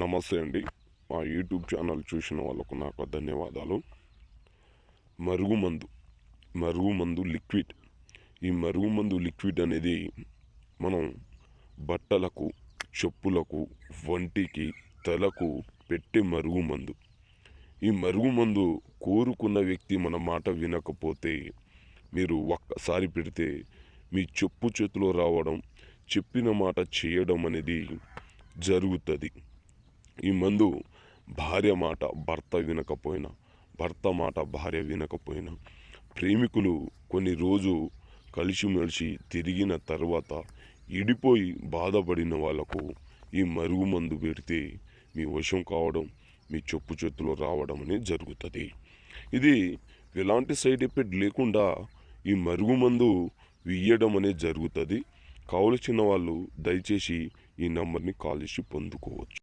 నమస్తే అండి. మా యూట్యూబ్ ఛానల్ చూసిన వాళ్ళకు నాకు ధన్యవాదాలు. మరుగుమందు మరుగుమందు లిక్విడ్. ఈ మరుగుమందు లిక్విడ్ అనేది మనం బట్టలకు చెప్పులకు వంటికి తలకు పెట్టే మరుగుమందు. ఈ మరుగుమందు కోరుకున్న వ్యక్తి మన మాట వినకపోతే మీరు ఒక్కసారి పెడితే మీ చెప్పు చేతిలో రావడం చెప్పిన మాట చేయడం అనేది జరుగుతుంది. ఈ మందు భార్య మాట భర్త వినకపోయినా భర్త మాట భార్య వినకపోయినా ప్రేమికులు కొన్ని రోజు కలిసిమెలిసి తిరిగిన తర్వాత ఇడిపోయి బాధపడిన వాళ్ళకు ఈ మరుగు మందు పెడితే మీ వశం కావడం మీ చెప్పు చేతిలో రావడం అనేది జరుగుతుంది. ఇది ఎలాంటి సైడ్ ఎఫెక్ట్ లేకుండా ఈ మరుగు మందు అనేది జరుగుతుంది. కావలసిన వాళ్ళు దయచేసి ఈ నెంబర్ని కాల్ చేసి పొందుకోవచ్చు.